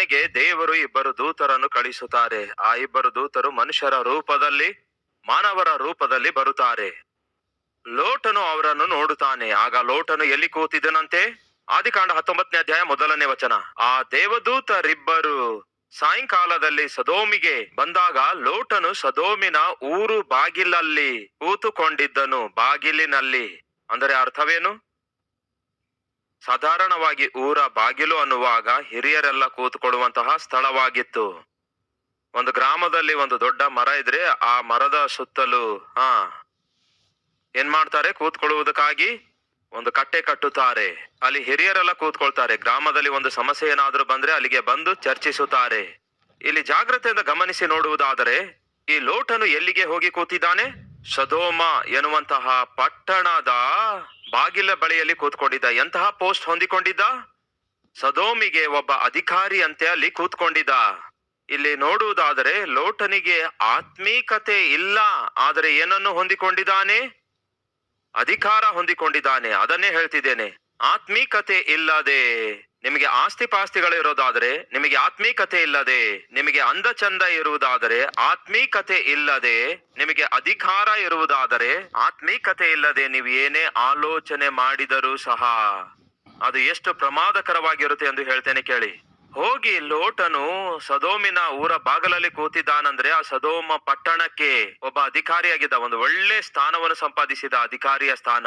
ಮನೆಗೆ ದೇವರು ಇಬ್ಬರು ದೂತರನ್ನು ಕಳಿಸುತ್ತಾರೆ ಆ ಇಬ್ಬರು ದೂತರು ಮನುಷ್ಯರ ರೂಪದಲ್ಲಿ, ಮಾನವರ ರೂಪದಲ್ಲಿ ಬರುತ್ತಾರೆ. ಲೋಟನು ಅವರನ್ನು ನೋಡುತ್ತಾನೆ. ಆಗ ಲೋಟನು ಎಲ್ಲಿ ಕೂತಿದ್ದನಂತೆ ಆದಿಕಾಂಡ ಹತ್ತೊಂಬತ್ತನೇ ಅಧ್ಯಾಯ ಮೊದಲನೇ ವಚನ. ಆ ದೇವದೂತರಿಬ್ಬರು ಸಾಯಂಕಾಲದಲ್ಲಿ ಸದೋಮಿಗೆ ಬಂದಾಗ ಲೋಟನು ಸದೋಮಿನ ಊರು ಬಾಗಿಲಲ್ಲಿ ಕೂತುಕೊಂಡಿದ್ದನು. ಬಾಗಿಲಿನಲ್ಲಿ ಅಂದರೆ ಅರ್ಥವೇನು? ಸಾಧಾರಣವಾಗಿ ಊರ ಬಾಗಿಲು ಅನ್ನುವಾಗ ಹಿರಿಯರೆಲ್ಲ ಕೂತ್ಕೊಳ್ಳುವಂತಹ ಸ್ಥಳವಾಗಿತ್ತು. ಒಂದು ಗ್ರಾಮದಲ್ಲಿ ಒಂದು ದೊಡ್ಡ ಮರ ಇದ್ರೆ ಆ ಮರದ ಸುತ್ತಲೂ, ಹಾ, ಏನ್ ಮಾಡ್ತಾರೆ? ಕೂತ್ಕೊಳ್ಳುವುದಕ್ಕಾಗಿ ಒಂದು ಕಟ್ಟೆ ಕಟ್ಟುತ್ತಾರೆ. ಅಲ್ಲಿ ಹಿರಿಯರೆಲ್ಲ ಕೂತ್ಕೊಳ್ತಾರೆ. ಗ್ರಾಮದಲ್ಲಿ ಒಂದು ಸಮಸ್ಯೆ ಏನಾದ್ರೂ ಬಂದ್ರೆ ಅಲ್ಲಿಗೆ ಬಂದು ಚರ್ಚಿಸುತ್ತಾರೆ. ಇಲ್ಲಿ ಜಾಗ್ರತೆಯಿಂದ ಗಮನಿಸಿ ನೋಡುವುದಾದರೆ, ಈ ಲೋಟನು ಎಲ್ಲಿಗೆ ಹೋಗಿ ಕೂತಿದ್ದಾನೆ? ಸದೋಮ ಎನ್ನುವಂತಹ ಪಟ್ಟಣದ ಬಾಗಿಲ ಬಳಿಯಲ್ಲಿ ಕೂತ್ಕೊಂಡಿದ್ದ ಎಂತಹ ಪೋಸ್ಟ್ ಹೊಂದಿಕೊಂಡಿದ್ದ? ಸದೋಮಿಗೆ ಒಬ್ಬ ಅಧಿಕಾರಿ ಅಂತೆ ಅಲ್ಲಿ ಕೂತ್ಕೊಂಡಿದ್ದ. ಇಲ್ಲಿ ನೋಡುವುದಾದರೆ ಲೋಟನಿಗೆ ಆತ್ಮೀಕತೆ ಇಲ್ಲ, ಆದರೆ ಏನನ್ನು ಹೊಂದಿಕೊಂಡಿದ್ದಾನೆ? ಅಧಿಕಾರ ಹೊಂದಿಕೊಂಡಿದ್ದಾನೆ, ಅದನ್ನೇ ಹೇಳ್ತಿದ್ದೇನೆ. ಆತ್ಮೀಕತೆ ಇಲ್ಲದೆ ನಿಮಗೆ ಆಸ್ತಿ ಪಾಸ್ತಿಗಳು ಇರೋದಾದ್ರೆ, ನಿಮಗೆ ಆತ್ಮೀಕತೆ ಇಲ್ಲದೆ ನಿಮಗೆ ಅಂದ ಚಂದ ಇರುವುದಾದರೆ, ಆತ್ಮೀಕತೆ ಇಲ್ಲದೆ ನಿಮಗೆ ಅಧಿಕಾರ ಇರುವುದಾದರೆ, ಆತ್ಮೀಕತೆ ಇಲ್ಲದೆ ನೀವು ಏನೇ ಆಲೋಚನೆ ಮಾಡಿದರೂ ಸಹ ಅದು ಎಷ್ಟು ಪ್ರಮಾದಕರವಾಗಿರುತ್ತೆ ಎಂದು ಹೇಳ್ತೇನೆ ಕೇಳಿ. ಹೋಗಿ ಲೋಟನು ಸದೋಮಿನ ಊರ ಬಾಗಲಲ್ಲಿ ಕೂತಿದ್ದಾನಂದ್ರೆ ಆ ಸದೋಮ ಪಟ್ಟಣಕ್ಕೆ ಒಬ್ಬ ಅಧಿಕಾರಿಯಾಗಿದ್ದ, ಒಂದು ಒಳ್ಳೆ ಸ್ಥಾನವನ್ನು ಸಂಪಾದಿಸಿದ ಅಧಿಕಾರಿಯ ಸ್ಥಾನ.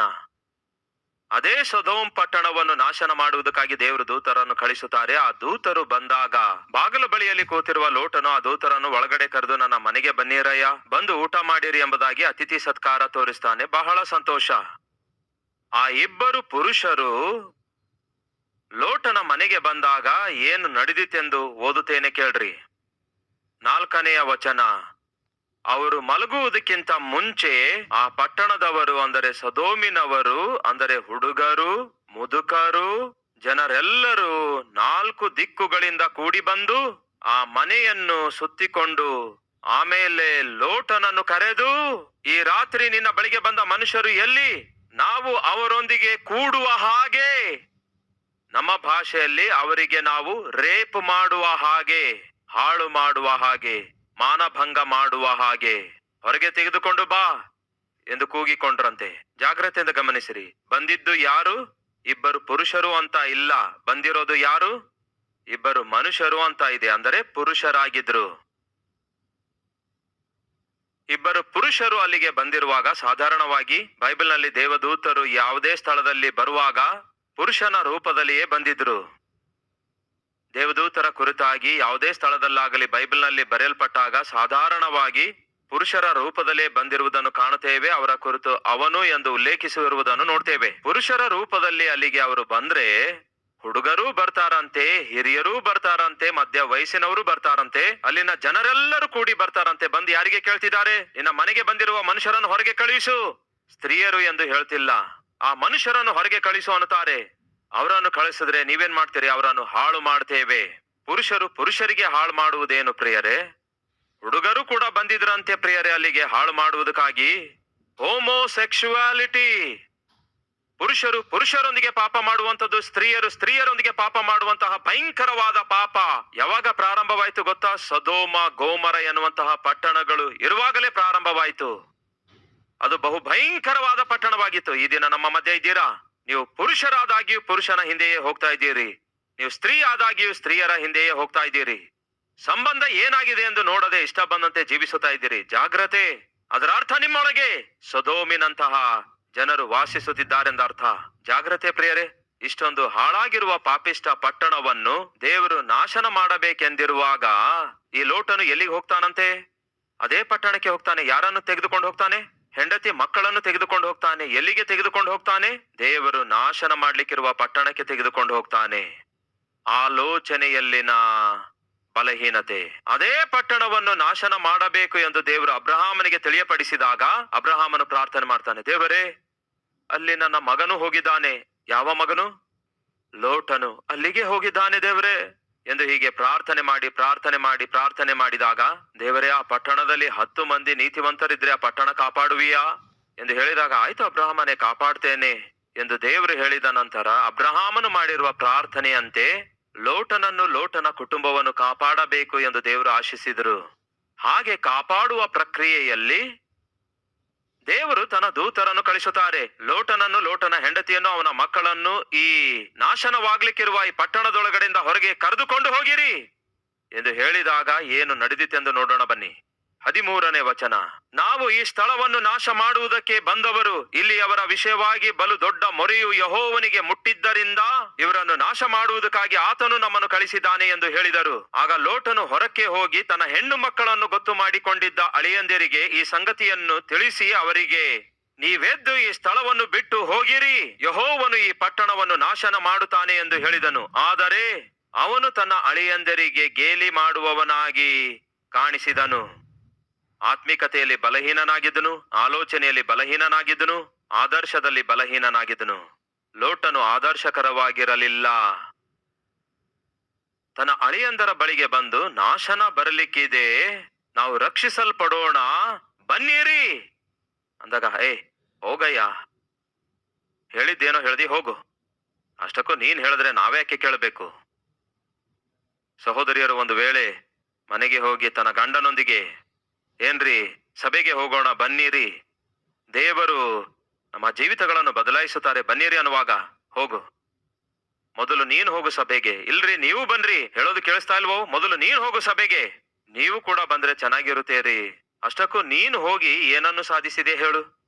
ಅದೇ ಸದೋಂ ಪಟ್ಟಣವನ್ನು ನಾಶನ ಮಾಡುವುದಕ್ಕಾಗಿ ದೇವರು ದೂತರನ್ನು ಕಳಿಸುತ್ತಾರೆ ಆ ದೂತರು ಬಂದಾಗ ಬಾಗಿಲು ಬಳಿಯಲ್ಲಿ ಕೂತಿರುವ ಲೋಟನು ಆ ದೂತರನ್ನು ಒಳಗಡೆ ಕರೆದು, ನನ್ನ ಮನೆಗೆ ಬನ್ನಿರಯ್ಯ, ಬಂದು ಊಟ ಮಾಡಿರಿ ಎಂಬುದಾಗಿ ಅತಿಥಿ ಸತ್ಕಾರ ತೋರಿಸ್ತಾನೆ. ಬಹಳ ಸಂತೋಷ. ಆ ಇಬ್ಬರು ಪುರುಷರು ಲೋಟನ ಮನೆಗೆ ಬಂದಾಗ, ಏನು ನಡೆದಿತೆಂದು ಓದುತ್ತೇನೆ ಕೇಳ್ರಿ. ನಾಲ್ಕನೆಯ ವಚನ ಅವರು ಮಲಗುವುದಕ್ಕಿಂತ ಮುಂಚೆ ಆ ಪಟ್ಟಣದವರು, ಅಂದರೆ ಸದೋಮಿನವರು, ಅಂದರೆ ಹುಡುಗರು, ಮುದುಕರು, ಜನರೆಲ್ಲರೂ ನಾಲ್ಕು ದಿಕ್ಕುಗಳಿಂದ ಕೂಡಿ ಬಂದು ಆ ಮನೆಯನ್ನು ಸುತ್ತಿಕೊಂಡು ಆಮೇಲೆ ಲೋಟನನ್ನು ಕರೆದು, ಈ ರಾತ್ರಿ ನಿನ್ನ ಬಳಿಗೆ ಬಂದ ಮನುಷ್ಯರು ಎಲ್ಲಿ? ನಾವು ಅವರೊಂದಿಗೆ ಕೂಡುವ ಹಾಗೆ. ನಮ್ಮ ಭಾಷೆಯಲ್ಲಿ ಅವರಿಗೆ ನಾವು ರೇಪ್ ಮಾಡುವ ಹಾಗೆ, ಹಾಳು ಮಾಡುವ ಹಾಗೆ. ಮಾನಭಂಗ ಮಾಡುವ ಹಾಗೆ ಹೊರಗೆ ತೆಗೆದುಕೊಂಡು ಬಾ ಎಂದು ಕೂಗಿಕೊಂಡ್ರಂತೆ. ಜಾಗ್ರತೆಯಿಂದ ಗಮನಿಸಿರಿ. ಬಂದಿದ್ದು ಯಾರು? ಇಬ್ಬರು ಪುರುಷರು ಅಂತ ಇಲ್ಲ. ಬಂದಿರೋದು ಯಾರು? ಇಬ್ಬರು ಮನುಷ್ಯರು ಅಂತ ಇದೆ. ಅಂದರೆ ಪುರುಷರಾಗಿದ್ರು. ಇಬ್ಬರು ಪುರುಷರು ಅಲ್ಲಿಗೆ ಬಂದಿರುವಾಗ ಸಾಧಾರಣವಾಗಿ ಬೈಬಲ್ನಲ್ಲಿ ದೇವದೂತರು ಯಾವುದೇ ಸ್ಥಳದಲ್ಲಿ ಬರುವಾಗ ಪುರುಷನ ರೂಪದಲ್ಲಿಯೇ ಬಂದಿದ್ರು. ದೇವದೂತರ ಕುರಿತಾಗಿ ಯಾವುದೇ ಸ್ಥಳದಲ್ಲಾಗಲಿ ಬೈಬಲ್ನಲ್ಲಿ ಬರೆಯಲ್ಪಟ್ಟಾಗ ಸಾಧಾರಣವಾಗಿ ಪುರುಷರ ರೂಪದಲ್ಲೇ ಬಂದಿರುವುದನ್ನು ಕಾಣುತ್ತೇವೆ, ಅವರ ಕುರಿತು ಅವನು ಎಂದು ಉಲ್ಲೇಖಿಸಿರುವುದನ್ನು ನೋಡ್ತೇವೆ. ಪುರುಷರ ರೂಪದಲ್ಲಿ ಅಲ್ಲಿಗೆ ಅವರು ಬಂದ್ರೆ ಹುಡುಗರು ಬರ್ತಾರಂತೆ, ಹಿರಿಯರೂ ಬರ್ತಾರಂತೆ, ಮಧ್ಯ ವಯಸ್ಸಿನವರು ಬರ್ತಾರಂತೆ, ಅಲ್ಲಿನ ಜನರೆಲ್ಲರೂ ಕೂಡಿ ಬರ್ತಾರಂತೆ, ಬಂದು ಯಾರಿಗೆ ಕೇಳ್ತಿದ್ದಾರೆ? ನಿನ್ನ ಮನೆಗೆ ಬಂದಿರುವ ಮನುಷ್ಯರನ್ನು ಹೊರಗೆ ಕಳುಹಿಸು. ಸ್ತ್ರೀಯರು ಎಂದು ಹೇಳ್ತಿಲ್ಲ, ಆ ಮನುಷ್ಯರನ್ನು ಹೊರಗೆ ಕಳಿಸು ಅನ್ನುತ್ತಾರೆ. ಅವರನ್ನು ಕಳಿಸಿದ್ರೆ ನೀವೇನ್ ಮಾಡ್ತೀರಿ? ಅವರನ್ನು ಹಾಳು ಮಾಡ್ತೇವೆ. ಪುರುಷರು ಪುರುಷರಿಗೆ ಹಾಳು ಮಾಡುವುದೇನು ಪ್ರಿಯರೇ? ಹುಡುಗರು ಕೂಡ ಬಂದಿದ್ರಂತೆ ಪ್ರಿಯರೇ ಅಲ್ಲಿಗೆ ಹಾಳು ಮಾಡುವುದಕ್ಕಾಗಿ. ಹೋಮೋಸೆಕ್ಸುವಾಲಿಟಿ ಪುರುಷರು ಪುರುಷರೊಂದಿಗೆ ಪಾಪ ಮಾಡುವಂತದ್ದು ಸ್ತ್ರೀಯರು ಸ್ತ್ರೀಯರೊಂದಿಗೆ ಪಾಪ ಮಾಡುವಂತಹ ಭಯಂಕರವಾದ ಪಾಪ. ಯಾವಾಗ ಪ್ರಾರಂಭವಾಯಿತು ಗೊತ್ತಾ? ಸದೋಮ, ಗೋಮರ ಎನ್ನುವಂತಹ ಪಟ್ಟಣಗಳು ಇರುವಾಗಲೇ ಪ್ರಾರಂಭವಾಯಿತು. ಅದು ಬಹು ಭಯಂಕರವಾದ ಪಟ್ಟಣವಾಗಿತ್ತು. ಈ ದಿನ ನಮ್ಮ ಮಧ್ಯೆ ಇದ್ದೀರಾ? ನೀವು ಪುರುಷರಾದಾಗಿಯೂ ಪುರುಷನ ಹಿಂದೆಯೇ ಹೋಗ್ತಾ ಇದ್ದೀರಿ. ನೀವು ಸ್ತ್ರೀ ಆದಾಗಿಯೂ ಸ್ತ್ರೀಯರ ಹಿಂದೆಯೇ ಹೋಗ್ತಾ ಇದ್ದೀರಿ. ಸಂಬಂಧ ಏನಾಗಿದೆ ಎಂದು ನೋಡದೆ ಇಷ್ಟ ಬಂದಂತೆ ಜೀವಿಸುತ್ತಾ ಇದ್ದೀರಿ. ಜಾಗ್ರತೆ. ಅದರ ಅರ್ಥ ನಿಮ್ಮೊಳಗೆ. ಸದೋಮಿನಂತಹ ಜನರು ವಾಸಿಸುತ್ತಿದ್ದಾರೆಂದ ಅರ್ಥ ಜಾಗ್ರತೆ ಪ್ರಿಯರೇ, ಇಷ್ಟೊಂದು ಹಾಳಾಗಿರುವ ಪಾಪಿಷ್ಟ ಪಟ್ಟಣವನ್ನು ದೇವರು ನಾಶನ ಮಾಡಬೇಕೆಂದಿರುವಾಗ ಈ ಲೋಟನು ಎಲ್ಲಿಗೆ ಹೋಗ್ತಾನಂತೆ? ಅದೇ ಪಟ್ಟಣಕ್ಕೆ ಹೋಗ್ತಾನೆ, ಯಾರನ್ನು ತೆಗೆದುಕೊಂಡು ಹೋಗ್ತಾನೆ? ಹೆಂಡತಿ ಮಕ್ಕಳನ್ನು ತೆಗೆದುಕೊಂಡು ಹೋಗ್ತಾನೆ, ಎಲ್ಲಿಗೆ ತೆಗೆದುಕೊಂಡು ಹೋಗ್ತಾನೆ? ದೇವರು ನಾಶನ ಮಾಡ್ಲಿಕ್ಕಿರುವ ಪಟ್ಟಣಕ್ಕೆ ತೆಗೆದುಕೊಂಡು ಹೋಗ್ತಾನೆ. ಆಲೋಚನೆಯಲ್ಲಿನ ಬಲಹೀನತೆ. ಅದೇ ಪಟ್ಟಣವನ್ನು ನಾಶನ ಮಾಡಬೇಕು ಎಂದು ದೇವರು ಅಬ್ರಹಾಮನಿಗೆ ತಿಳಿಯಪಡಿಸಿದಾಗ ಅಬ್ರಹಾಮನು ಪ್ರಾರ್ಥನೆ ಮಾಡ್ತಾನೆ, ದೇವರೇ, ಅಲ್ಲಿ ನನ್ನ ಮಗನು ಹೋಗಿದ್ದಾನೆ. ಯಾವ ಮಗನು? ಲೋಟನು. ಅಲ್ಲಿಗೆ ಹೋಗಿದ್ದಾನೆ ದೇವರೇ. ಎಂದು ಹೀಗೆ ಪ್ರಾರ್ಥನೆ ಮಾಡಿ ಪ್ರಾರ್ಥನೆ ಮಾಡಿ, ಪ್ರಾರ್ಥನೆ ಮಾಡಿದಾಗ, ದೇವರೇ, ಆ ಪಟ್ಟಣದಲ್ಲಿ ಹತ್ತು ಮಂದಿ ನೀತಿವಂತರಿದ್ರೆ ಆ ಪಟ್ಟಣ ಕಾಪಾಡುವಿಯಾ? ಎಂದು ಹೇಳಿದಾಗ, ಆಯ್ತು ಅಬ್ರಹಾಮನೇ, ಕಾಪಾಡ್ತೇನೆ ಎಂದು ದೇವರು ಹೇಳಿದ ನಂತರ, ಅಬ್ರಹಾಮನು ಮಾಡಿರುವ ಪ್ರಾರ್ಥನೆಯಂತೆ ಲೋಟನನ್ನು ಲೋಟನ ಕುಟುಂಬವನ್ನು ಕಾಪಾಡಬೇಕು ಎಂದು ದೇವರು ಆಶಿಸಿದರು. ಹಾಗೆ ಕಾಪಾಡುವ ಪ್ರಕ್ರಿಯೆಯಲ್ಲಿ ದೇವರು ತನ್ನ ದೂತರನ್ನು ಕಳಿಸುತ್ತಾರೆ ಲೋಟನನ್ನು ಲೋಟನ ಹೆಂಡತಿಯನ್ನು ಅವನ ಮಕ್ಕಳನ್ನು ಈ ನಾಶನವಾಗ್ಲಿಕ್ಕಿರುವ ಈ ಪಟ್ಟಣದೊಳಗಡೆಯಿಂದ ಹೊರಗೆ ಕರೆದುಕೊಂಡು ಹೋಗಿರಿ. ಎಂದು ಹೇಳಿದಾಗ ಏನು ನಡೆದಿತ್ತೆಂದು ನೋಡೋಣ ಬನ್ನಿ. ಹದಿಮೂರನೇ ವಚನ. ನಾವು ಈ ಸ್ಥಳವನ್ನು ನಾಶ ಮಾಡುವುದಕ್ಕೆ ಬಂದವರು, ಇಲ್ಲಿ ಅವರ ವಿಷಯವಾಗಿ ಬಲು ದೊಡ್ಡ ಮೊರೆಯು ಯಹೋವನಿಗೆ ಮುಟ್ಟಿದ್ದರಿಂದ ಇವರನ್ನು ನಾಶ ಮಾಡುವುದಕ್ಕಾಗಿ ಆತನು ನಮ್ಮನ್ನು ಕಳಿಸಿದ್ದಾನೆ ಎಂದು ಹೇಳಿದರು. ಆಗ ಲೋಟನು ಹೊರಕ್ಕೆ ಹೋಗಿ ತನ್ನ ಹೆಣ್ಣು ಮಕ್ಕಳನ್ನು ಗೊತ್ತು ಮಾಡಿಕೊಂಡಿದ್ದ ಅಳಿಯಂದಿರಿಗೆ ಈ ಸಂಗತಿಯನ್ನು ತಿಳಿಸಿ ಅವರಿಗೆ, ನೀವೆದ್ದು ಈ ಸ್ಥಳವನ್ನು ಬಿಟ್ಟು ಹೋಗಿರಿ, ಯಹೋವನು ಈ ಪಟ್ಟಣವನ್ನು ನಾಶನ ಮಾಡುತ್ತಾನೆ ಎಂದು ಹೇಳಿದನು. ಆದರೆ ಅವನು ತನ್ನ ಅಳಿಯಂದರಿಗೆ ಗೇಲಿ ಮಾಡುವವನಾಗಿ ಕಾಣಿಸಿದನು. ಆತ್ಮಿಕತೆಯಲ್ಲಿ ಬಲಹೀನನಾಗಿದ್ದನು, ಆಲೋಚನೆಯಲ್ಲಿ ಬಲಹೀನನಾಗಿದ್ದನು, ಆದರ್ಶದಲ್ಲಿ ಬಲಹೀನನಾಗಿದ್ದನು. ಲೋಟನು ಆದರ್ಶಕರವಾಗಿರಲಿಲ್ಲ. ತನ್ನ ಅಳಿಯಂದರ ಬಳಿಗೆ ಬಂದು, ನಾಶನ ಬರಲಿಕ್ಕಿದೆ, ನಾವು ರಕ್ಷಿಸಲ್ಪಡೋಣ, ಬನ್ನಿರಿ. ಅಂದಾಗ, ಏ, ಹೋಗಯ್ಯ. ಹೇಳಿದ್ದೇನೋ ಹೇಳ್ದಿ ಹೋಗು. ಅಷ್ಟಕ್ಕೂ ನೀನ್ ಹೇಳಿದ್ರೆ ನಾವ್ಯಾಕೆ ಕೇಳಬೇಕು? ಸಹೋದರಿಯರು ಒಂದು ವೇಳೆ ಮನೆಗೆ ಹೋಗಿ ತನ್ನ ಗಂಡನೊಂದಿಗೆ ಏನ್ರಿ, ಸಭೆಗೆ ಹೋಗೋಣ, ಬನ್ನಿರಿ. ದೇವರು ನಮ್ಮ ಜೀವಿತಗಳನ್ನು ಬದಲಾಯಿಸುತ್ತಾರೆ, ಬನ್ನಿರಿ ಅನ್ನುವಾಗ ಹೋಗು. ಮೊದಲು ನೀನು ಹೋಗು ಸಭೆಗೆ. ಇಲ್ರಿ, ನೀವು ಬನ್ರಿ. ಹೇಳೋದು ಕೇಳಿಸ್ತಾ ಇಲ್ವೋ? ಮೊದಲು ನೀನು ಹೋಗು ಸಭೆಗೆ. ನೀವು ಕೂಡ ಬಂದ್ರೆ ಚೆನ್ನಾಗಿರುತ್ತೇರಿ. ಅಷ್ಟಕ್ಕೂ ನೀನು ಹೋಗಿ ಏನನ್ನು ಸಾಧಿಸಿದೆ ಹೇಳು.